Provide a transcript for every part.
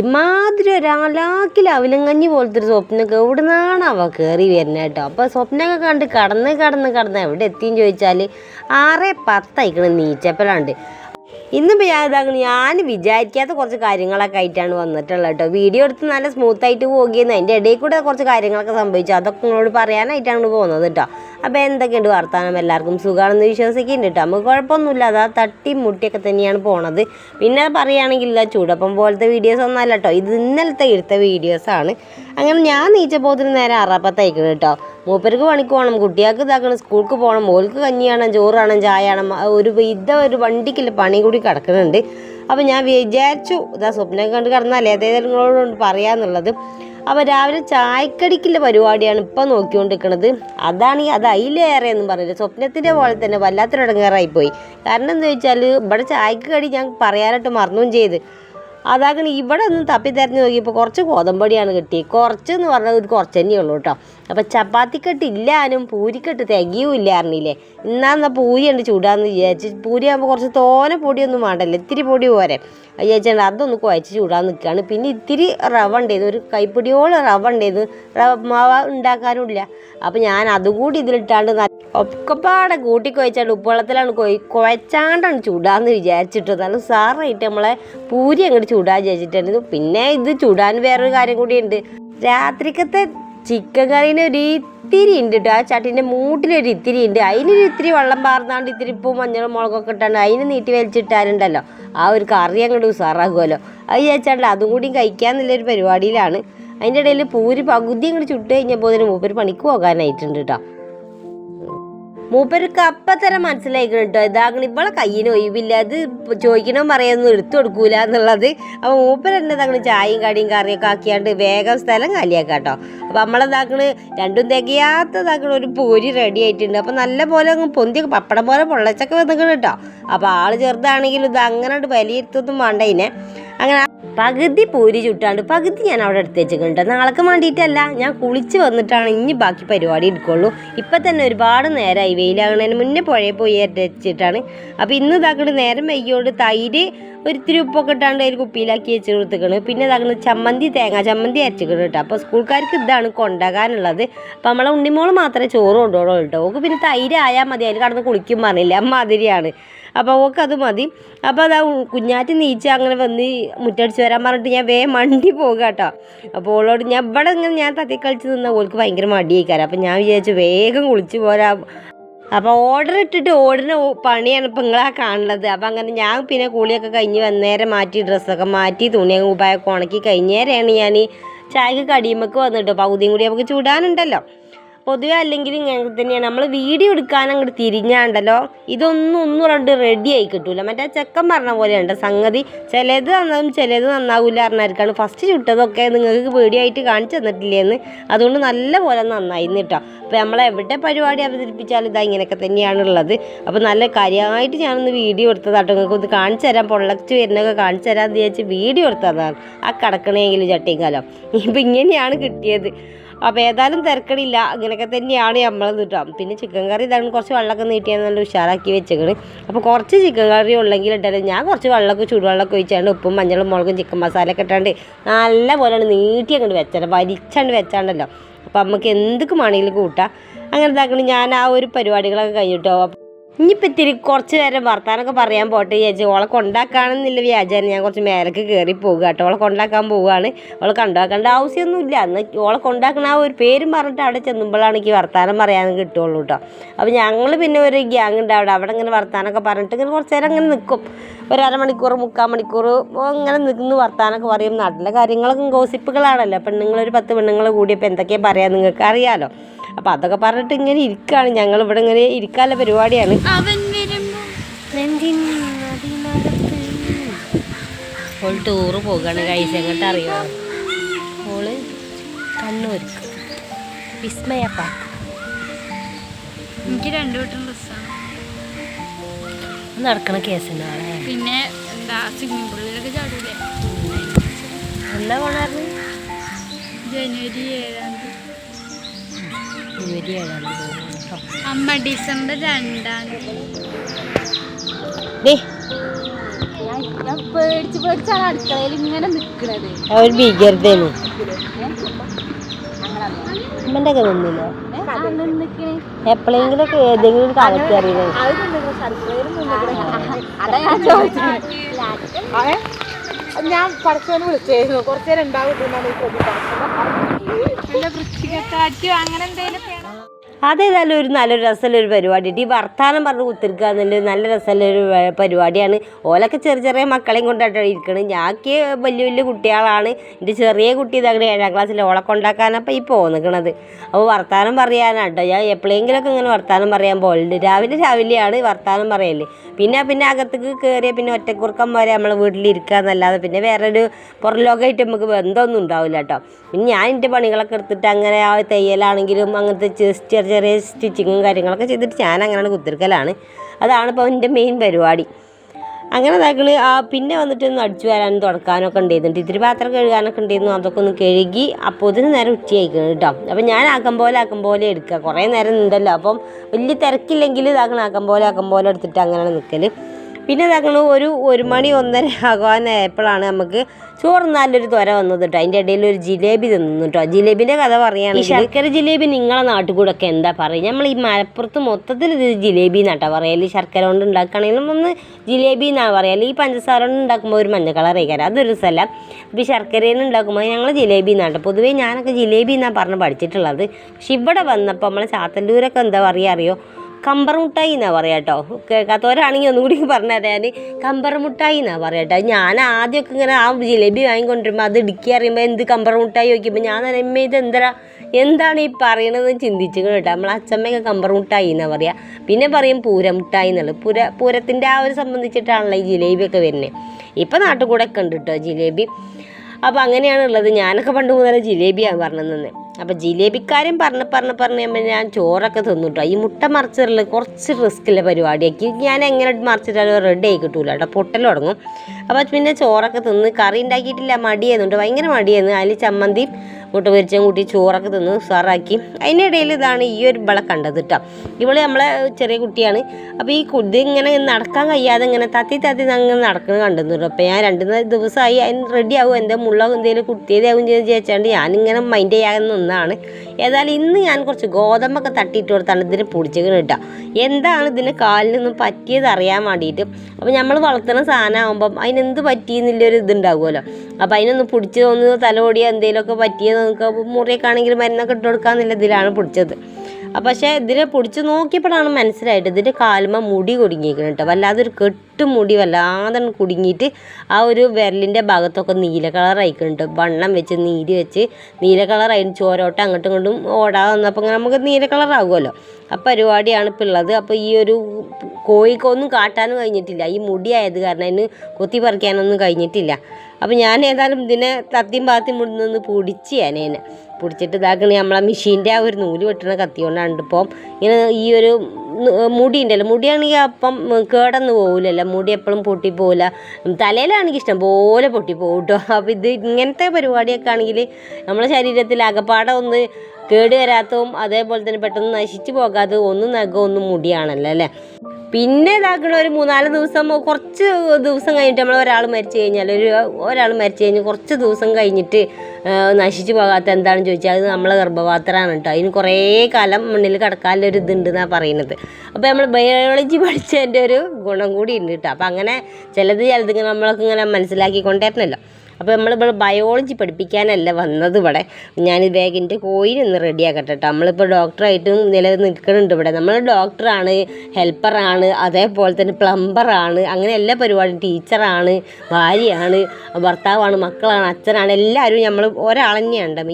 ഇമാതിരി ഒരാളാക്കിൽ അവലങ്ങഞ്ഞി പോലത്തെ ഒരു സ്വപ്നമൊക്കെ എവിടെ നിന്നാണ് അവ കയറി വരുന്നത് കേട്ടോ? അപ്പോൾ സ്വപ്നമൊക്കെ കണ്ട് കടന്ന് കടന്ന് കടന്ന് എവിടെ എത്തിയെന്ന് ചോദിച്ചാൽ ആറ് പത്തയക്കണ നീച്ചപ്പലാണ്ട്. ഇന്നിപ്പോൾ ഞാൻ ഇതാക്കണം ഞാൻ വിചാരിക്കാത്ത കുറച്ച് കാര്യങ്ങളൊക്കെ ആയിട്ടാണ് വന്നിട്ടുള്ളത് കേട്ടോ. വീഡിയോ എടുത്ത് നല്ല സ്മൂത്തായിട്ട് പോകുകയെന്ന് അതിന്റെ ഇടയിൽ കൂടെ കുറച്ച് കാര്യങ്ങളൊക്കെ സംഭവിച്ചു. അതൊക്കെ നിങ്ങളോട് പറയാനായിട്ടാണ് പോകുന്നത് കേട്ടോ. അപ്പോൾ എന്തൊക്കെയുണ്ട് വർത്തമാനം എല്ലാവർക്കും സുഖമാണെന്ന് വിശ്വസിക്കുന്നുണ്ട് കേട്ടോ നമുക്ക് കുഴപ്പമൊന്നുമില്ല. അതാ തട്ടി മുട്ടിയൊക്കെ തന്നെയാണ് പോണത്. പിന്നെ പറയുകയാണെങ്കിൽ ചൂടപ്പം പോലത്തെ വീഡിയോസ് ഒന്നല്ല കേട്ടോ ഇത് ഇന്നലത്തെ എടുത്ത വീഡിയോസാണ് അങ്ങനെ ഞാൻ നീച്ചപ്പോത്തിന് നേരെ അറപ്പത്തയക്കണം കേട്ടോ മൂപ്പർക്ക് പണിക്ക് പോകണം കുട്ടികൾക്ക് ഇതാക്കണം സ്കൂൾക്ക് പോകണം മോൾക്ക് കഞ്ഞിയാണ് ചോറാണ് ചായയാണ് ഒരു ഇതൊരു ഒരു വണ്ടിക്കുള്ള പണി കൂടി കിടക്കുന്നുണ്ട് അപ്പോൾ ഞാൻ വിചാരിച്ചു ഇതാ സ്വപ്നം കണ്ട് കിടന്നാലേ അതേതായാലും നിങ്ങളോട് പറയാന്നുള്ളത്. അപ്പോൾ രാവിലെ ചായക്കടിക്കുള്ള പരിപാടിയാണ് ഇപ്പം നോക്കിക്കൊണ്ടിരിക്കുന്നത് അതാണെങ്കിൽ അത് അതിലേറെ എന്ന് പറഞ്ഞില്ല സ്വപ്നത്തിന്റെ പോലെ തന്നെ വല്ലാത്തൊരു ഇടങ്ങേറായിപ്പോയി കാരണം എന്താ വെച്ചാൽ ഇവിടെ ചായക്ക് കടി ഞാൻ പറയാനായിട്ട് മറന്നും ചെയ്ത്. അതാകണ ഇവിടെ ഒന്ന് തപ്പി തിരഞ്ഞ് നോക്കിയപ്പോൾ കുറച്ച് കോതമ്പടിയാണ് കിട്ടിയത് കുറച്ച് എന്ന് പറഞ്ഞാൽ ഇത് കുറച്ച് തന്നെ ഉള്ളൂ കേട്ടോ. അപ്പോൾ ചപ്പാത്തിക്കെട്ട് ഇല്ലാനും പൂരിക്കെട്ട് തികയും ഇല്ല അറിഞ്ഞില്ലേ? എന്നാ എന്നാൽ പൂരി ഉണ്ട് ചൂടാന്ന് വിചാരിച്ച്. പൂരിയാകുമ്പോൾ കുറച്ച് തോനെ പൊടിയൊന്നും വേണ്ടല്ലോ? ഇത്തിരി പൊടി പോരെ. വിചാരിച്ചാൽ അതൊന്ന് കുഴച്ച് ചൂടാൻ നിൽക്കുകയാണ് പിന്നെ ഇത്തിരി റവ ഉണ്ടായിരുന്നു ഒരു കൈപ്പിടിയോളം റവ ഉണ്ടായിരുന്നു റവ മാവ ഉണ്ടാക്കാനുമില്ല. അപ്പം അപ്പോൾ ഞാൻ അതുകൂടി ഇതിലിട്ടാണ്ട് ഒക്കെപ്പാടെ കൂട്ടി കുഴച്ചാണ്ട് ഉപ്പുവെള്ളത്തിലാണ് കൊയ് കുഴച്ചാണ്ടാണ് ചൂടാന്ന് വിചാരിച്ചിട്ട്. നല്ല സാറായിട്ട് നമ്മളെ പൂരി അങ്ങോട്ട് ചൂടാൻ വിചാരിച്ചിട്ടുണ്ട് പിന്നെ ഇത് ചൂടാൻ വേറൊരു കാര്യം കൂടിയുണ്ട്. രാത്രിക്കത്തെ ചിക്കൻ കറീന് ഒരു ഇത്തിരി ഉണ്ട് കേട്ടോ ആ ചട്ടിന്റെ മൂട്ടിലൊരു ഇത്തിരി ഉണ്ട്. അതിനൊരു ഇത്തിരി വെള്ളം പാർന്നാണ്ട് ഇത്തിരി ഉപ്പും മഞ്ഞളും മുളകൊക്കെ ഇട്ടാണ്ട് അതിന് നീട്ടി വലിച്ചിട്ടാലുണ്ടല്ലോ. ആ ഒരു കറി അങ്ങോട്ട് ഉസാറാകുമല്ലോ അത് വിചാരിച്ചാണ്ടല്ലോ അതും കൂടി കഴിക്കാന്നുള്ളൊരു പരിപാടിയിലാണ്. അതിന്റെ ഇടയിൽ പൂരി പകുതി അങ്ങോട്ട് ചുട്ട് കഴിഞ്ഞപ്പോൾ അതിന് മൂപ്പര് പണിക്ക് പോകാനായിട്ടുണ്ട് കേട്ടോ മൂപ്പർക്ക് അപ്പത്തരം മനസ്സിലായിക്കണം കേട്ടോ ഇതാകണം ഇവളെ കയ്യിന് ഒഴിവില്ല. അത് ചോദിക്കണോ പറയാനൊന്നും എടുത്തു കൊടുക്കൂല എന്നുള്ളത്. അപ്പോൾ മൂപ്പർ തന്നെ തങ്ങൾ ചായയും കടിയും കറിയൊക്കെ ആക്കിയാണ്ട് വേഗം സ്ഥലം കാലിയാക്കാം കേട്ടോ അപ്പോൾ നമ്മളെന്താക്കണ് രണ്ടും തികയാത്തതാക്കണ ഒരു പൂരി റെഡി ആയിട്ടുണ്ട്. അപ്പോൾ നല്ല പോലെ അങ്ങ് പൊന്തി പപ്പടം പോലെ പൊള്ളച്ചൊക്കെ വന്നിക്കണം കേട്ടോ അപ്പോൾ ആൾ ചെറുതാണെങ്കിലും ഇത് അങ്ങനെ വലിയിരുത്തൊന്നും വേണ്ട ഇതിനെ അങ്ങനെ പകുതി പൂരി ചുട്ടാണ്ട് പകുതി ഞാൻ അവിടെ എടുത്ത് വെച്ചിട്ടുണ്ട്. നാളേക്ക് വേണ്ടിയിട്ടല്ല ഞാൻ കുളിച്ച് വന്നിട്ടാണ് ഇനി ബാക്കി പരിപാടി എടുക്കുള്ളൂ. ഇപ്പം തന്നെ ഒരുപാട് നേരമായി വെയിലാകുന്നതിന് മുന്നേ പുഴയിൽ പോയി വെച്ചിട്ടാണ്. അപ്പോൾ ഇന്ന് ഇതാക്കണ്ട് നേരം വൈകിയോണ്ട് തൈര് ഒരിത്തിരി ഉപ്പൊക്കെ ഇട്ടാണ്ട് അതിൽ കുപ്പിയിലാക്കി വെച്ച് കൊടുത്തേക്കണ്. പിന്നെ ഇതാക്കണ ചമ്മന്തി തേങ്ങ ചമ്മന്തി അരച്ചിക്കണം കേട്ടോ. അപ്പോൾ സ്കൂൾക്കാർക്ക് ഇതാണ് കൊണ്ടാകാനുള്ളത്. അപ്പം നമ്മളെ ഉണ്ണിമോൾ മാത്രമേ ചോറ് കൊണ്ടുപോകുള്ളൂ കേട്ടോ. ഓക്ക് പിന്നെ തൈര് ആയാൽ മതി അതിൽ കടന്ന് കുളിക്കും പറഞ്ഞില്ല മാതിരിയാണ്. അപ്പോൾ ഓക്ക് അത് മതി. അപ്പോൾ അതാ കുഞ്ഞാറ്റ് നീച്ച അങ്ങനെ വന്ന് മുറ്റടിച്ച് വരാൻ പറഞ്ഞിട്ട് ഞാൻ വേ മണ്ടി പോകുക കേട്ടോ അപ്പോൾ ഓളോട് ഞാൻ ഇവിടെ ഇങ്ങനെ ഞാൻ തത്തി കളിച്ച് നിന്ന ഓൾക്ക് ഭയങ്കര മടിയേക്കാരം. അപ്പോൾ ഞാൻ വിചാരിച്ചു വേഗം കുളിച്ച് പോരാ. അപ്പോൾ ഓർഡർ ഇട്ടിട്ട് ഓടുന്ന ഓ- പണിയാണ് ഇപ്പം നിങ്ങളാ കാണുന്നത്. അപ്പോൾ അങ്ങനെ ഞാൻ പിന്നെ കുളിയൊക്കെ കഴിഞ്ഞ് വന്നേരം മാറ്റി ഡ്രസ്സൊക്കെ മാറ്റി തുണിയൊക്കെ ഉപായൊക്കെ ഉണക്കി കഴിഞ്ഞേരെയാണ് ഞാൻ ചായക്ക് കടിയുമ്പോൾ വന്നിട്ട് പകുതിയും കൂടി നമുക്ക് ചൂടാനുണ്ടല്ലോ. പൊതുവെ അല്ലെങ്കിൽ ഇങ്ങനെ തന്നെയാണ്. നമ്മൾ വീഡിയോ എടുക്കാൻ അങ്ങോട്ട് തിരിഞ്ഞാണ്ടല്ലോ ഇതൊന്നും ഒന്നും രണ്ട് റെഡി ആയി കിട്ടൂല. മറ്റേ ചെക്കൻ പറഞ്ഞ പോലെയുണ്ട് സംഗതി ചിലത് നന്നാവും ചിലത് നന്നാവില്ല പറഞ്ഞായിരിക്കാണ്. ഫസ്റ്റ് ചുട്ടതൊക്കെ നിങ്ങൾക്ക് വീഡിയോ കാണിച്ചു തന്നിട്ടില്ലേന്ന്. അതുകൊണ്ട് നല്ല പോലെ നന്നായി കേട്ടോ. അപ്പോൾ നമ്മൾ എവിടെ പരിപാടി അവതരിപ്പിച്ചാലും ഇതാ ഇങ്ങനെയൊക്കെ തന്നെയാണുള്ളത്. അപ്പോൾ നല്ല കാര്യമായിട്ട് ഞാനൊന്ന് വീഡിയോ എടുത്തതാട്ടോ. നിങ്ങൾക്ക് ഒന്ന് കാണിച്ചു തരാം. പൊള്ളച്ച് വരുന്നൊക്കെ കാണിച്ചു തരാമെന്ന് വിചാരിച്ച് വീഡിയോ എടുത്തതാണ്. ആ കിടക്കണമെങ്കിൽ ചട്ടിയും കാലം. ഇപ്പം ഇങ്ങനെയാണ് കിട്ടിയത്. അപ്പോൾ ഏതായാലും തിരക്കടില്ല. ഇങ്ങനെയൊക്കെ തന്നെയാണ് നമ്മൾ കിട്ടാം പിന്നെ ചിക്കൻ കറി ഇതാണ് കുറച്ച് വെള്ളമൊക്കെ നീട്ടിയാൽ നല്ല ഉഷാറാക്കി വെച്ചേക്കണ്. അപ്പോൾ കുറച്ച് ചിക്കൻ കറി ഉള്ളെങ്കിൽ ഇട്ടാലും ഞാൻ കുറച്ച് വെള്ളമൊക്കെ ചൂടുവെള്ളമൊക്കെ ഒഴിച്ചാണ് ഉപ്പും മഞ്ഞളും മുളകും ചിക്കൻ മസാല ഒക്കെ ഇട്ടാണ്ട് നല്ല പോലെയാണ് നീട്ടി അങ്ങോട്ട് വെച്ചാൽ വലിച്ചാണ്ട് വെച്ചാണ്ടല്ലോ. അപ്പോൾ നമുക്ക് എന്തൊക്കെ വേണമെങ്കിലും കൂട്ടാം. അങ്ങനെ ഇതാക്കണം. ഞാൻ ആ ഒരു പരിപാടികളൊക്കെ കഴിഞ്ഞിട്ടോ. ഇനിയിപ്പോൾ ഇത്തിരി കുറച്ച് നേരം വർത്താനൊക്കെ പറയാൻ പോട്ടെ ചേച്ചി ഓളെ കൊണ്ടാക്കാണെന്നില്ല വ്യാജാരം ഞാൻ കുറച്ച് മേലേക്ക് കയറി പോകുക കേട്ടോ. ഓളെ കൊണ്ടാക്കാൻ പോവുകയാണ്. ഓളെ കൊണ്ടാക്കേണ്ട ആവശ്യമൊന്നുമില്ല. അന്ന് ഓളെ കൊണ്ടാക്കണ ആ ഒരു പേരും പറഞ്ഞിട്ട് അവിടെ ചെന്നുമ്പോഴാണ് എനിക്ക് വർത്താനം പറയാൻ കിട്ടുള്ളൂ കേട്ടോ. അപ്പോൾ ഞങ്ങൾ പിന്നെ ഒരു ഗ്യാങ് ഉണ്ട് അവിടെ. അവിടെ ഇങ്ങനെ വർത്താനൊക്കെ പറഞ്ഞിട്ട് ഇങ്ങനെ കുറച്ച് നേരം അങ്ങനെ നിൽക്കും ഒരു അരമണിക്കൂർ മുക്കാൽ മണിക്കൂർ അങ്ങനെ നിന്ന് വർത്താനൊക്കെ പറയും. നാട്ടിലെ കാര്യങ്ങളൊക്കെ ഗോസിപ്പുകളാണല്ലോ. പെണ്ണുങ്ങളൊരു പത്ത് പെണ്ണുങ്ങൾ കൂടിയപ്പോൾ എന്തൊക്കെയാണ് പറയാൻ നിങ്ങൾക്ക് അറിയാലോ. അപ്പോൾ അതൊക്കെ പറഞ്ഞിട്ട് ഇങ്ങനെ ഇരിക്കുകയാണ്. ഞങ്ങൾ ഇവിടെ ഇങ്ങനെ ഇരിക്കാനുള്ള പരിപാടിയാണ്. അവൻ വരുമ്പോ ഓൾ ടൂറ് പോകാണ്. കഴിച്ച് എങ്ങോട്ട് അറിയോ? ഓൾ കണ്ണൂർക്ക്. വിസ്മയപ്പ എനിക്ക് രണ്ടു വീട്ടും ബസ്സാണ് നടക്കണ ആളെ. പിന്നെ എന്താ സ്വിമ്മിംഗ് പൂളിലൊക്കെ ചാടൂലേ? എന്നാ പോണായിരുന്നു? ജനുവരി ഏഴാം തീയതി. ജനുവരി ഏഴാം തീയതി. അമ്മ ഡിസംബർ രണ്ടാം പേടിച്ച് പേടിച്ചാണ് അടുക്കളയിൽ ഇങ്ങനെ നിൽക്കണത് അവർ ഭീകരതയാണ് ഉമ്മന്റെ ഒക്കെ നിന്നില്ലേ? നിൽക്കണേ എപ്പോഴെങ്കിലും ഒക്കെ ഏതെങ്കിലും ഒരു കാലത്ത് ഞാൻ പഠിച്ചവന് വിളിച്ചായിരുന്നു കുറച്ചേരം ഉണ്ടാവും അങ്ങനെ എന്തെങ്കിലും അതേതായാലും ഒരു നല്ല രസമുള്ള ഒരു പരിപാടി. ഈ വർത്താനം പറഞ്ഞ് കുത്തിരിക്കുക എന്നുള്ളത് നല്ല രസമുള്ള ഒരു പരിപാടിയാണ്. ഓലൊക്കെ ചെറിയ ചെറിയ മക്കളെയും കൊണ്ടായിട്ട് ഇരിക്കണം. ഞാക്ക് വലിയ വലിയ കുട്ടികളാണ്. എന്റെ ചെറിയ കുട്ടി ഇതങ്ങനെ ഏഴാം ക്ലാസ്സിൽ ഓളെ കൊണ്ടാക്കാനപ്പോൾ ഈ പോന്നിക്കണത്. അപ്പോൾ വർത്താനം പറയാനാട്ടോ. ഞാൻ എപ്പോഴെങ്കിലുമൊക്കെ ഇങ്ങനെ വർത്താനം പറയാൻ പോലുണ്ട് രാവിലെ രാവിലെയാണ് വർത്താനം പറയൽ. പിന്നെ പിന്നെ അകത്തേക്ക് കയറിയ പിന്നെ ഒറ്റക്കുറുക്കം വരെ നമ്മളെ വീട്ടിലിരിക്കുക എന്നല്ലാതെ പിന്നെ വേറൊരു പുറം ലോകമായിട്ട് നമുക്ക് ബന്ധമൊന്നും ഉണ്ടാവില്ല കേട്ടോ പിന്നെ ഞാൻ എന്റെ പണികളൊക്കെ എടുത്തിട്ട് അങ്ങനെ ആ തയ്യലാണെങ്കിലും അങ്ങനത്തെ ചെറിയ ചെറിയ സ്റ്റിച്ചിങ്ങും കാര്യങ്ങളൊക്കെ ചെയ്തിട്ട് ഞാൻ അങ്ങനെയാണ് കുത്തിരിക്കലാണ്. അതാണ് ഇപ്പോൾ എന്റെ മെയിൻ പരിപാടി. അങ്ങനെ ഇതാക്കൾ ആ പിന്നെ വന്നിട്ട് ഒന്ന് അടിച്ചു വരാനും തുടക്കാനൊക്കെ ഉണ്ടായിരുന്നുണ്ട് ഇത്തിരി പാത്രം കഴുകാനൊക്കെ ഉണ്ടായിരുന്നു. അതൊക്കെ ഒന്ന് കഴുകി അപ്പോൾ ഇതിന് നേരം ഉച്ചയായിക്കണം കേട്ടോ. അപ്പം ഞാൻ ആക്കം പോലെ ആക്കം പോലെ എടുക്കുക. കുറേ നേരം ഉണ്ടല്ലോ അപ്പം വലിയ തിരക്കില്ലെങ്കിൽ ഇതാക്കണം ആക്കം പോലെ ആക്കം പോലെ എടുത്തിട്ട് അങ്ങനെയാണ് നിൽക്കൽ പിന്നെ ഇതാക്കണ ഒരു ഒരു മണി ഒന്നര ആകാനായപ്പോഴാണ് നമുക്ക് ചോറ് നല്ലൊരു ത്വര വന്നത് കേട്ടോ അതിന്റെ ഇടയിൽ ഒരു ജിലേബി തിന്നു കേട്ടോ ജിലേബിന്റെ കഥ പറയുകയാണെങ്കിൽ ശർക്കര ജിലേബി നിങ്ങളെ നാട്ടിൽ കൂടെ ഒക്കെ എന്താ പറയുക നമ്മൾ ഈ മലപ്പുറത്ത് മൊത്തത്തിൽ ഇത് ജിലേബി എന്നാട്ടോ പറയൽ ശർക്കര കൊണ്ട് ഉണ്ടാക്കുകയാണെങ്കിലും ഒന്ന് ജിലേബി എന്നാണ് പറയൽ ഈ പഞ്ചസാര കൊണ്ട് ഉണ്ടാക്കുമ്പോൾ ഒരു മഞ്ഞ കളർ ആയിക്കാരം അതൊരു സ്ഥലം ഇപ്പോൾ ശർക്കരയിൽ ഉണ്ടാക്കുമ്പോൾ ഞങ്ങൾ ജിലേബി എന്നാട്ടോ പൊതുവേ ഞാനൊക്കെ ജിലേബി എന്നാണ് പറഞ്ഞ് പഠിച്ചിട്ടുള്ളത്. പക്ഷെ ഇവിടെ വന്നപ്പോൾ നമ്മളെ ചാത്തല്ലൂരൊക്കെ എന്താ പറയുക അറിയോ? കമ്പർ മുട്ടായി എന്നാ പറയാം കേട്ടോ കേൾക്കാത്തവരാണെങ്കിൽ ഒന്നും കൂടി പറഞ്ഞു അതായത് മുട്ടായി എന്നാ പറയാം കേട്ടോ ഞാൻ ആദ്യമൊക്കെ ഇങ്ങനെ ആ ജിലേബി വാങ്ങിക്കൊണ്ടിരുമ്പോൾ അത് ഇടുക്കി അറിയുമ്പോൾ എന്ത് കമ്പർ മുട്ടായി നോക്കിയപ്പോൾ ഞാൻ അമ്മ ഇത് എന്താ എന്താണ് ഈ പറയണതെന്ന് ചിന്തിച്ചു കേട്ടോ. നമ്മൾ അച്ഛമ്മയൊക്കെ കമ്പർ മുട്ടായി എന്നാ പറയുക പിന്നെ പറയും പൂരമുട്ടായി എന്നുള്ളത്. പൂര പൂരത്തിന്റെ ആ ഒരു സംബന്ധിച്ചിട്ടാണല്ലോ ഈ ജിലേബിയൊക്കെ വരുന്നത് ഇപ്പം നാട്ടിൽ കൂടെ ഒക്കെ ഉണ്ട് കേട്ടോ ജിലേബി. അപ്പോൾ അങ്ങനെയാണ് ഉള്ളത് ഞാനൊക്കെ പണ്ട് മുതലേ ജിലേബിയാണ് പറഞ്ഞു തന്നെ അപ്പോൾ ജിലേബിക്കാരൻ പറഞ്ഞ് പറഞ്ഞ് പറഞ്ഞ് കഴിയുമ്പോൾ ഞാൻ ചോറൊക്കെ തിന്നിട്ടോ. ഈ മുട്ട മറിച്ചിട്ടുള്ള കുറച്ച് റിസ്ക്കുള്ള പരിപാടിയാക്കി. ഞാൻ എങ്ങനെ മറിച്ചിട്ടാലും റെഡി ആയി കിട്ടൂല കേട്ടോ. പൊട്ടൽ തുടങ്ങും. അപ്പോൾ പിന്നെ ചോറൊക്കെ തിന്ന് കറി ഉണ്ടാക്കിയിട്ടില്ല മടിയായിരുന്നുണ്ട് ഭയങ്കര മടിയായിരുന്നു അതിൽ ചമ്മന്തിയും മുട്ട പൊരിച്ചും കൂട്ടി ചോറൊക്കെ തിന്ന് സാറാക്കി അതിനിടയിൽ ഇതാണ് ഈ ഒരു ഇവളെ കണ്ടത് കേട്ടോ ഇവൾ നമ്മളെ ചെറിയ കുട്ടിയാണ്. അപ്പോൾ ഈ കുട്ടി ഇങ്ങനെ നടക്കാൻ കഴിയാതെ ഇങ്ങനെ തത്തി തത്തി അങ്ങനെ നടക്കുന്നത് കണ്ടെന്നു അപ്പോൾ ഞാൻ രണ്ട് ദിവസമായി അതിന് റെഡി ആവും. എന്റെ മുള്ള എന്തെങ്കിലും കുത്തിയതാവും ചെയ്ത് ചോദിച്ചാണ്ട് ഞാനിങ്ങനെ മൈൻഡ് ചെയ്യാതെ നിന്നാണ്. ഏതായാലും ഇന്ന് ഞാൻ കുറച്ച് ഗോതമ്പൊക്കെ തട്ടിയിട്ട് കൊടുത്താണ് ഇതിന് പൊടിച്ചിരിക്കുന്നത് കേട്ടോ എന്താണ് ഇതിന് കാലിൽ നിന്നും പറ്റിയത് അറിയാൻ വേണ്ടിയിട്ട് അപ്പോൾ നമ്മൾ വളർത്തുന്ന സാധനമാകുമ്പം അതിനെന്ത് പറ്റിയെന്നുള്ളൊരു ഇതുണ്ടാവുമല്ലോ. അപ്പോൾ അതിനൊന്ന് പിടിച്ച് ഒന്ന് തലോടിയോ എന്തെങ്കിലുമൊക്കെ പറ്റിയത് മുറിയൊക്കെ ആണെങ്കിൽ മരുന്നൊക്കെ ഇട്ട് കൊടുക്കാന്നുള്ള ഇതിലാണ് പിടിച്ചത്. അപ്പം പക്ഷേ ഇതിനെ പിടിച്ച് നോക്കിയപ്പോഴാണ് മനസ്സിലായിട്ട് ഇതിന്റെ കാലുമ മുടി കുടുങ്ങിയിരിക്കണം കേട്ടോ. വല്ലാതെ ഒരു കെട്ട് മുടി വല്ലാതെ കുടുങ്ങിയിട്ട് ആ ഒരു വിരലിന്റെ ഭാഗത്തൊക്കെ നീല കളറായിക്കുന്നുണ്ട് വണ്ണം വെച്ച് നീര് വെച്ച് നീല കളറായി. ചോരോട്ടം അങ്ങോട്ടും ഇങ്ങോട്ടും ഓടാതെ വന്നപ്പോൾ ഇങ്ങനെ നമുക്ക് നീല കളറാകുമല്ലോ. ആ പരിപാടിയാണ് ഇപ്പോൾ ഉള്ളത്. അപ്പോൾ ഈ ഒരു കോഴിക്കൊന്നും കാട്ടാനും കഴിഞ്ഞിട്ടില്ല. ഈ മുടിയായത് കാരണം അതിന് കൊത്തി പറിക്കാനൊന്നും കഴിഞ്ഞിട്ടില്ല. അപ്പോൾ ഞാൻ ഏതായാലും ഇതിനെ തത്തിയും പാത്തിയും മുടിന്ന് പൊടിച്ച് ഞാനേനെ പൊടിച്ചിട്ട് ഇതാക്കണേ. നമ്മളെ മെഷീന്റെ ആ ഒരു നൂൽ വെട്ടണ കത്തി കൊണ്ടാണ് ഇപ്പം ഇങ്ങനെ ഈ ഒരു മുടി ഉണ്ടല്ലോ മുടിയാണെങ്കിൽ അപ്പം കേടന്ന് പോകില്ലല്ലോ മുടി എപ്പോഴും പൊട്ടി പോകില്ല തലയിലാണെങ്കിൽ ഇഷ്ടം പോലെ പൊട്ടി പോകും കേട്ടോ. അപ്പോൾ ഇത് ഇങ്ങനത്തെ പരിപാടിയൊക്കെ ആണെങ്കിൽ നമ്മളെ ശരീരത്തിൽ അകപ്പാടെ ഒന്ന് കേട് വരാത്തതും അതേപോലെ തന്നെ പെട്ടെന്ന് നശിച്ചു പോകാതെ ഒന്ന് നഖം ഒന്ന് മുടിയാണല്ലോ അല്ലേ? പിന്നെ ഇതാക്കണ ഒരു മൂന്നാൽ ദിവസം കുറച്ച് ദിവസം കഴിഞ്ഞിട്ട് നമ്മൾ ഒരാൾ മരിച്ചു കഴിഞ്ഞാൽ ഒരു ഒരാൾ മരിച്ചു കഴിഞ്ഞ് കുറച്ച് ദിവസം കഴിഞ്ഞിട്ട് നശിച്ചു പോകാത്ത എന്താണെന്ന് ചോദിച്ചാൽ അത് നമ്മളെ ഗർഭപാത്രമാണ് കേട്ടോ. അതിന് കുറേ കാലം മണ്ണിൽ കിടക്കാനുള്ള ഒരു ഇതുണ്ട് എന്നാണ് പറയുന്നത്. അപ്പോൾ നമ്മൾ ബയോളജി പഠിച്ചതിന്റെ ഒരു ഗുണം കൂടി ഉണ്ട് കേട്ടോ. അപ്പോൾ അങ്ങനെ ചിലത് ചിലത് ഇങ്ങനെ നമ്മളൊക്കെ ഇങ്ങനെ മനസ്സിലാക്കിക്കൊണ്ടേരണല്ലോ അപ്പോൾ നമ്മൾ ഇവിടെ ബയോളജി പഠിപ്പിക്കാനല്ല വന്നത് ഇവിടെ. ഞാൻ ബാഗിന്റെ കോയിനൊന്ന് റെഡിയാക്കട്ടെ കേട്ടോ നമ്മളിപ്പോൾ ഡോക്ടറായിട്ടും നില നിൽക്കുന്നുണ്ട് ഇവിടെ. നമ്മൾ ഡോക്ടറാണ് ഹെൽപ്പറാണ് അതേപോലെ തന്നെ പ്ലംബറാണ് അങ്ങനെ എല്ലാ പരിപാടിയും ടീച്ചറാണ് ഭാര്യയാണ് ഭർത്താവാണ് മക്കളാണ് അച്ഛനാണ് എല്ലാവരും നമ്മൾ ഒരാൾ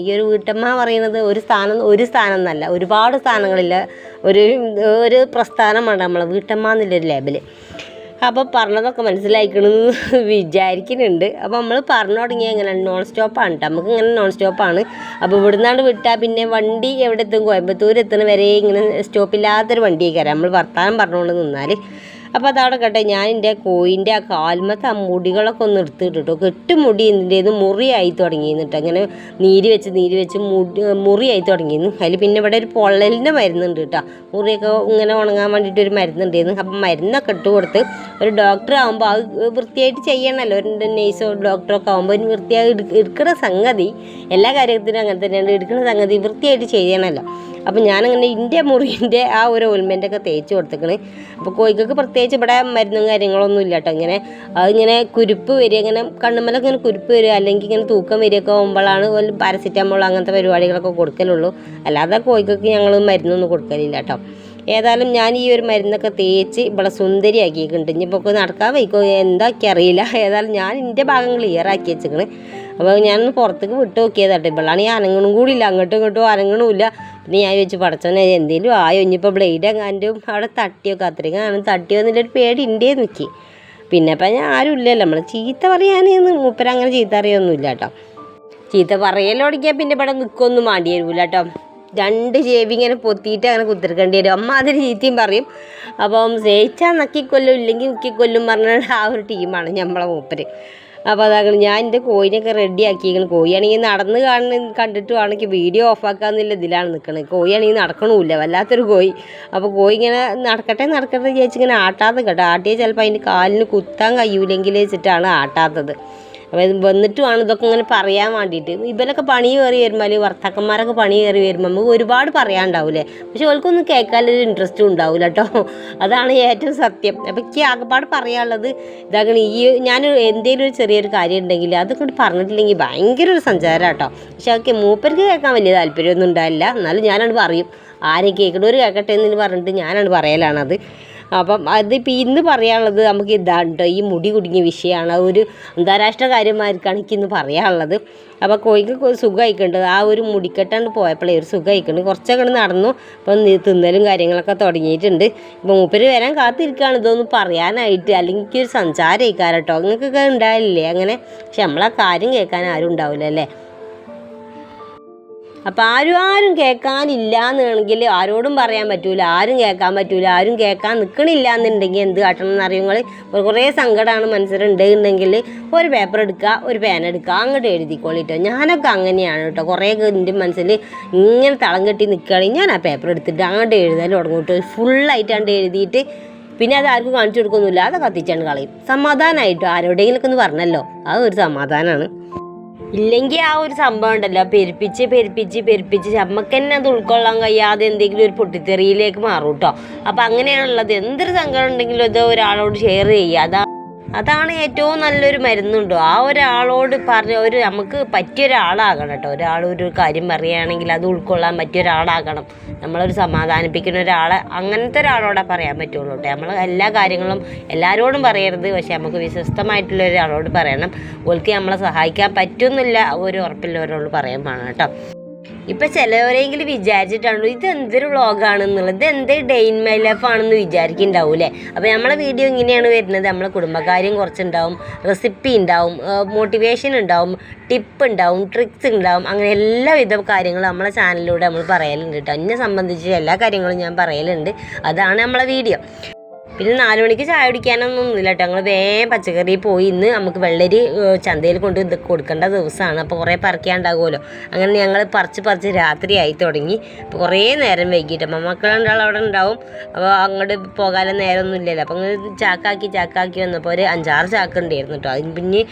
ഈ ഒരു വീട്ടമ്മ പറയുന്നത് ഒരു സ്ഥാനം ഒരു സ്ഥാനം എന്നല്ല. ഒരുപാട് സ്ഥാനങ്ങളില്ല. ഒരു ഒരു പ്രസ്ഥാനമാണ് നമ്മളെ വീട്ടമ്മ എന്നുള്ളൊരു ലേബൽ അപ്പോൾ പറഞ്ഞതൊക്കെ മനസ്സിലായിക്കണമെന്ന് വിചാരിക്കുന്നുണ്ട്. അപ്പോൾ നമ്മൾ പറഞ്ഞു തുടങ്ങിയാൽ എങ്ങനെ നോൺ സ്റ്റോപ്പാണ് കേട്ടോ നമുക്ക് ഇങ്ങനെ നോൺ സ്റ്റോപ്പാണ് അപ്പോൾ ഇവിടുന്നാണ്ട് വിട്ടാൽ പിന്നെ വണ്ടി എവിടെ എത്തും കോയമ്പത്തൂർ എത്തുന്ന വരെ ഇങ്ങനെ സ്റ്റോപ്പില്ലാത്തൊരു വണ്ടിയൊക്കെ നമ്മൾ വർത്താനം പറഞ്ഞുകൊണ്ട് നിന്നാൽ അപ്പോൾ അതവിടെ കേട്ടെ ഞാൻ എന്റെ കോയിന്റെ ആ കാൽമത്തെ ആ മുടികളൊക്കെ ഒന്ന് എടുത്തിട്ടോ കെട്ട് മുടി ഇതിന്റെത് മുറിയായി തുടങ്ങി എന്നിട്ട് അങ്ങനെ നീര് വെച്ച് നീര് വെച്ച് മുടി മുറിയായി തുടങ്ങിയിരുന്നു. അതിൽ പിന്നെ ഇവിടെ ഒരു പൊള്ളലിന്റെ മരുന്നുണ്ട് കേട്ടോ. മുറിയൊക്കെ ഇങ്ങനെ ഉണങ്ങാൻ വേണ്ടിയിട്ട് ഒരു മരുന്നുണ്ടായിരുന്നു. അപ്പം മരുന്നൊക്കെ ഇട്ട് കൊടുത്ത് ഒരു ഡോക്ടർ ആകുമ്പോൾ അത് വൃത്തിയായിട്ട് ചെയ്യണമല്ലോ ഒരു നേഴ്സോ ഡോക്ടറൊക്കെ ആകുമ്പോൾ വൃത്തിയായി എടുക്ക- എടുക്കുന്ന സംഗതി എല്ലാ കാര്യത്തിനും അങ്ങനെ തന്നെയാണ്. എടുക്കുന്ന സംഗതി വൃത്തിയായിട്ട് ചെയ്യണമല്ലോ അപ്പം ഞാനങ്ങനെ എന്റെ മുറിന്റെ ആ ഒരു ഓൽമെന്റൊക്കെ തേച്ച് കൊടുത്തേക്കണ്. അപ്പോൾ കോഴിക്കൊക്കെ പ്രത്യേകിച്ച് ഇവിടെ മരുന്നും കാര്യങ്ങളൊന്നും ഇല്ല കേട്ടോ ഇങ്ങനെ അതിങ്ങനെ കുരുപ്പ് വരിക ഇങ്ങനെ കണ്ണുമലൊക്കെ ഇങ്ങനെ കുരുപ്പ് വരിക അല്ലെങ്കിൽ ഇങ്ങനെ തൂക്കം വരികയൊക്കെ ആകുമ്പോഴാണ് പാരസിറ്റമോൾ അങ്ങനത്തെ പരിപാടികളൊക്കെ കൊടുക്കലുള്ളൂ. അല്ലാതെ കോഴിക്കൊക്കെ ഞങ്ങൾ മരുന്നൊന്നും കൊടുക്കലില്ല കേട്ടോ ഏതായാലും ഞാൻ ഈ ഒരു മരുന്നൊക്കെ തേച്ച് ഇവിടെ സുന്ദരിയാക്കിയിട്ടുണ്ട്. ഇനിയിപ്പോൾ നടക്കാൻ വൈക്കോ? എന്താക്കി അറിയില്ല ഏതായാലും ഞാൻ എന്റെ ഭാഗം ക്ലിയർ ആക്കി വെച്ചിക്കണ് അപ്പോൾ ഞാനൊന്ന് പുറത്തേക്ക് വിട്ട് നോക്കിയതാട്ടെ. ഇപ്പോഴാണ് ഈ അനങ്ങണും കൂടി ഇല്ല അങ്ങോട്ടും ഇങ്ങോട്ടും അനങ്ങണമില്ല പിന്നെ ഞാൻ വെച്ച് പടച്ചോനെ എന്തേലും ആയോ? ഇനിയിപ്പോൾ ബ്ലേഡ് എങ്ങാണ്ടും അവിടെ തട്ടിയൊക്കെ. അത്രയും കാണും തട്ടിയോ എന്നുള്ളൊരു പേടി ഇണ്ടേ നിൽക്കി പിന്നെ ഇപ്പം ഞാൻ ആരും ഇല്ലല്ലോ. നമ്മൾ ചീത്ത പറയാനേന്ന് മൂപ്പരങ്ങനെ ചീത്ത അറിയൊന്നുമില്ല കേട്ടോ. ചീത്ത പറയലോടിക്കാൻ പിന്നെ ഇവിടെ നിൽക്കൊന്നും വേണ്ടി വരില്ല കേട്ടോ. രണ്ട് ചെവി ഇങ്ങനെ പൊത്തിയിട്ട് അങ്ങനെ കുത്തിരിക്കേണ്ടി വരും. അമ്മ അതിന് ചീത്തയും പറയും. അപ്പം സ്നേഹിച്ചാൽ നക്കിക്കൊല്ലും ഇല്ലെങ്കിൽ മുക്കിക്കൊല്ലും പറഞ്ഞ ആ ഒരു ടീമാണ് നമ്മളെ മൂപ്പര്. അപ്പോൾ അതാണ് ഞാൻ എന്റെ കോയിനൊക്കെ റെഡി ആക്കിയിരിക്കണം. കോഴിയാണെങ്കിൽ നടന്ന് കാണുന്ന കണ്ടിട്ട് വേണമെങ്കിൽ വീഡിയോ ഓഫ് ഓഫാക്കാന്നുള്ള ഇതിലാണ് നിൽക്കണത് കോഴിയാണെങ്കിൽ നടക്കണമില്ല വല്ലാത്തൊരു കോഴി. അപ്പോൾ കോഴി ഇങ്ങനെ നടക്കട്ടെ നടക്കട്ടെ ചേച്ചി ഇങ്ങനെ ആട്ടാതെ കേട്ടോ. ആട്ടിയാൽ ചിലപ്പോൾ അതിന്റെ കാലിന് കുത്താൻ കഴിയൂലെങ്കിൽ വെച്ചിട്ടാണ് ആട്ടാത്തത്. അപ്പോൾ ഇത് വന്നിട്ട് വേണം ഇതൊക്കെ ഇങ്ങനെ പറയാൻ വേണ്ടിയിട്ട്. ഇവരൊക്കെ പണി കയറി വരുമ്പോൾ അല്ലെങ്കിൽ ഭർത്താക്കന്മാരൊക്കെ പണി കയറി വരുമ്പോൾ നമുക്ക് ഒരുപാട് പറയാനുണ്ടാവില്ലേ? പക്ഷെ ഓൾക്കൊന്നും കേൾക്കാനൊരു ഇൻട്രസ്റ്റും ഉണ്ടാവില്ല കേട്ടോ അതാണ് ഏറ്റവും സത്യം. അപ്പോൾ എനിക്ക് ആകെപ്പാട് പറയാനുള്ളത് ഇതാകണം ഈ ഞാൻ എന്തെങ്കിലും ഒരു ചെറിയൊരു കാര്യം ഉണ്ടെങ്കിൽ അതൊക്കെ പറഞ്ഞിട്ടില്ലെങ്കിൽ ഭയങ്കര ഒരു സഞ്ചാരം കേട്ടോ പക്ഷെ അതൊക്കെ മൂപ്പർക്ക് കേൾക്കാൻ വലിയ താല്പര്യമൊന്നും ഉണ്ടാവില്ല. എന്നാലും ഞാനത് പറയും. ആരെയും കേൾക്കണവർ കേൾക്കട്ടെ എന്ന് പറഞ്ഞിട്ട് ഞാനാണ് പറയലാണത് അപ്പം അതിപ്പോൾ ഇന്ന് പറയാനുള്ളത് നമുക്ക് ഇതാണ് കേട്ടോ ഈ മുടി കുടുങ്ങിയ വിഷയമാണ്. ഒരു അന്താരാഷ്ട്ര കാര്യമാർക്കാണ് എനിക്കിന്ന് പറയാനുള്ളത്. അപ്പോൾ കോഴിക്ക് സുഖമായിക്കുണ്ട് ആ ഒരു മുടിക്കെട്ടാണ്ട് പോയപ്പോഴേ ഒരു സുഖമായിക്കുണ്ട് കുറച്ചൊക്കെ നടന്നു. അപ്പം നി- തിന്നലും കാര്യങ്ങളൊക്കെ തുടങ്ങിയിട്ടുണ്ട്. ഇപ്പം മൂപ്പര് വരാൻ കാത്തിരിക്കുകയാണ് ഇതൊന്നും പറയാനായിട്ട്. അല്ലെങ്കിൽ എനിക്കൊരു സഞ്ചാരമായിക്കാരം കേട്ടോ നിങ്ങൾക്കൊക്കെ ഉണ്ടാവില്ലേ? അങ്ങനെ. പക്ഷെ നമ്മളാ കാര്യം കേൾക്കാൻ ആരും ഉണ്ടാവില്ല അല്ലേ അപ്പം ആരും ആരും കേൾക്കാനില്ല എന്നാണെങ്കിൽ ആരോടും പറയാൻ പറ്റൂല ആരും കേൾക്കാൻ പറ്റൂല ആരും കേൾക്കാൻ നിൽക്കണില്ല എന്നുണ്ടെങ്കിൽ എന്ത് കാട്ടണം എന്നറിയുങ്ങൾ കുറേ സങ്കടമാണ് മനസ്സിലുണ്ടെങ്കിൽ ഒരു പേപ്പർ എടുക്കുക ഒരു പേന എടുക്കുക അങ്ങോട്ട് എഴുതിക്കോളിട്ടോ ഞാനൊക്കെ അങ്ങനെയാണ് കേട്ടോ കുറേ എന്റെ മനസ്സിൽ ഇങ്ങനെ തളം കെട്ടി നിൽക്കുകയാണെങ്കിൽ ഞാൻ ആ പേപ്പർ എടുത്തിട്ട് അങ്ങോട്ട് എഴുതാൻ തുടങ്ങും കേട്ടോ ഫുള്ളായിട്ടാണ്ട് എഴുതിയിട്ട് പിന്നെ അത് ആർക്കും കാണിച്ചു കൊടുക്കൊന്നുമില്ല. അത് കത്തിച്ചാണ് കളയും. സമാധാനമായിട്ടോ ആരോടെങ്കിലൊക്കെ ഒന്ന് പറഞ്ഞല്ലോ. അത് ഒരു സമാധാനമാണ് ഇല്ലെങ്കിൽ ആ ഒരു സംഭവം ഉണ്ടല്ലോ. പെരുപ്പിച്ച് പെരുപ്പിച്ച് പെരുപ്പിച്ച്. നമുക്ക് തന്നെ അത് ഉൾക്കൊള്ളാൻ കഴിയാതെ എന്തെങ്കിലും ഒരു പൊട്ടിത്തെറിയിലേക്ക് മാറും കേട്ടോ അപ്പം അങ്ങനെയാണുള്ളത് എന്തൊരു സങ്കടം ഉണ്ടെങ്കിലും ഇത് ഒരാളോട് ഷെയർ ചെയ്യുക. അതാ അതാണ് ഏറ്റവും നല്ലൊരു മരുന്നുണ്ടോ. ആ ഒരാളോട് പറഞ്ഞ ഒരു നമുക്ക് പറ്റിയ ഒരാളാകണം കേട്ടോ ഒരാൾ ഒരു കാര്യം പറയുകയാണെങ്കിൽ അത് ഉൾക്കൊള്ളാൻ പറ്റിയ ഒരാളാകണം. നമ്മളൊരു സമാധാനിപ്പിക്കുന്ന ഒരാളെ അങ്ങനത്തെ ഒരാളോടെ പറയാൻ പറ്റുള്ളൂ കേട്ടോ. നമ്മൾ എല്ലാ കാര്യങ്ങളും എല്ലാവരോടും പറയരുത്. പക്ഷെ നമുക്ക് വിശ്വസ്തമായിട്ടുള്ള ഒരാളോട് പറയണം. ഓൾക്ക് നമ്മളെ സഹായിക്കാൻ പറ്റുന്നില്ല ഒരു ഉറപ്പില്ല ഉറപ്പില്ലവരോട് പറയാൻ വേണം കേട്ടോ. ഇപ്പൊ ചിലവരെങ്കിലും വിചാരിച്ചിട്ടാണല്ലോ ഇത് എന്തൊരു വ്ളോഗാണെന്നുള്ളത്. ഇത് എന്ത് ഡേ ഇൻ മൈ ആണെന്ന് വിചാരിക്കുന്നുണ്ടാവൂലേ അപ്പോൾ നമ്മളെ വീഡിയോ ഇങ്ങനെയാണ് വരുന്നത്. നമ്മളെ കുടുംബകാര്യം കുറച്ചുണ്ടാവും റെസിപ്പി ഉണ്ടാവും മോട്ടിവേഷൻ ഉണ്ടാവും ടിപ്പ് ഉണ്ടാവും ട്രിക്സ് ഉണ്ടാവും അങ്ങനെ എല്ലാവിധ കാര്യങ്ങളും നമ്മളെ ചാനലിലൂടെ നമ്മൾ പറയലുണ്ട് കേട്ടോ എന്നെ സംബന്ധിച്ച് എല്ലാ കാര്യങ്ങളും ഞാൻ പറയലുണ്ട്. അതാണ് നമ്മളെ വീഡിയോ പിന്നെ നാല് മണിക്ക് ചായ കുടിക്കാനൊന്നും ഒന്നുമില്ല കേട്ടോ ഞങ്ങൾ വേഗം പച്ചക്കറി പോയി ഇന്ന് നമുക്ക് വെള്ളരി ചന്തയിൽ കൊണ്ട് കൊടുക്കേണ്ട ദിവസമാണ്. അപ്പോൾ കുറേ പറിക്കാണ്ടാകുമല്ലോ അങ്ങനെ ഞങ്ങൾ പറിച്ച് പറിച്ച് രാത്രിയായി തുടങ്ങി. അപ്പോൾ കുറേ നേരം വൈകിട്ട്. അപ്പം മക്കൾ അവിടെ ഉണ്ടാവും. അപ്പോൾ അങ്ങോട്ട് പോകാനും നേരമൊന്നും ഇല്ലല്ലോ. അപ്പോൾ അങ്ങനെ ചാക്കാക്കി ചാക്കാക്കി വന്നപ്പോൾ ഒരു അഞ്ചാറ് ചാക്ക് ഉണ്ടായിരുന്നു കേട്ടോ അതിന് പിന്നെ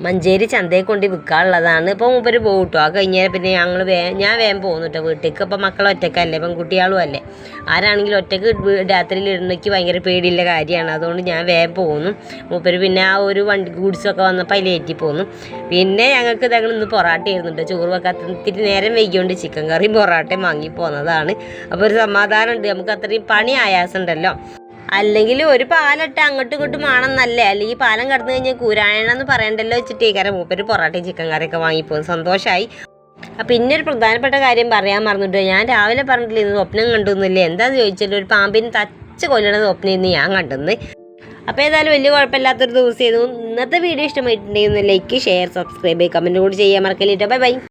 മഞ്ചേരി ചന്തയിൽ കൊണ്ട് വിൽക്കാനുള്ളതാണ്. ഇപ്പോൾ മൂപ്പര് പോകും കേട്ടോ. ആ കഴിഞ്ഞാൽ പിന്നെ ഞങ്ങൾ വേ ഞാൻ വേഗം പോകുന്നു കേട്ടോ വീട്ടിലേക്ക്. അപ്പോൾ മക്കൾ ഒറ്റക്കല്ലേ? പെൺകുട്ടികളും അല്ലേ? ആരാണെങ്കിലും ഒറ്റയ്ക്ക് രാത്രിയിൽ ഇടുന്നേക്ക് ഭയങ്കര പേടിയുള്ള കാര്യമാണ്. അതുകൊണ്ട് ഞാൻ വേഗം പോകുന്നു. മൂപ്പര് പിന്നെ ആ ഒരു വണ്ടി ഗൂഡ്സൊക്കെ വന്നപ്പോൾ അതിലേറ്റി പോന്നു. പിന്നെ ഞങ്ങൾക്ക് ഞങ്ങൾ ഇന്ന് പൊറാട്ട ആയിരുന്നുണ്ട് ചോറ് വെക്കാത്തിരി നേരം വൈകിയോണ്ട് ചിക്കൻ കറിയും പൊറാട്ടയും വാങ്ങി പോന്നതാണ്. അപ്പോൾ ഒരു സമാധാനമുണ്ട്. നമുക്ക് അത്രയും പണി ആയാസം ഉണ്ടല്ലോ. അല്ലെങ്കിൽ ഒരു പാലിട്ട് അങ്ങോട്ടും ഇങ്ങോട്ടും ആണെന്നല്ലേ അല്ലെങ്കിൽ പാലം കടന്നു കഴിഞ്ഞാൽ കൂരായണമെന്ന് പറയണ്ടല്ലോ വെച്ചിട്ട് ഈ കര മൂപ്പര് പൊറാട്ടയും ചിക്കൻ കറിയൊക്കെ വാങ്ങിപ്പോകും. സന്തോഷമായി പിന്നെ ഒരു പ്രധാനപ്പെട്ട കാര്യം പറയാൻ മറന്നിട്ട്. ഞാൻ രാവിലെ പറഞ്ഞിട്ടില്ല ഇന്ന് സ്വപ്നം കണ്ടുന്നില്ലേ? എന്താന്ന് ചോദിച്ചാൽ ഒരു പാമ്പിന് തച്ച് കൊല്ലണ സ്വപ്നം ഇന്ന് ഞാൻ കണ്ടെന്ന്. അപ്പോൾ ഏതായാലും വലിയ കുഴപ്പമില്ലാത്തൊരു ദിവസമായിരുന്നു ഇന്നത്തെ വീഡിയോ ഇഷ്ടമായിട്ടുണ്ടെങ്കിൽ ഒന്ന് ലൈക്ക് ഷെയർ സബ്സ്ക്രൈബ് കമന്റ് കൂടി ചെയ്യാൻ മറക്കല്ലിട്ടോ ബൈ ബൈ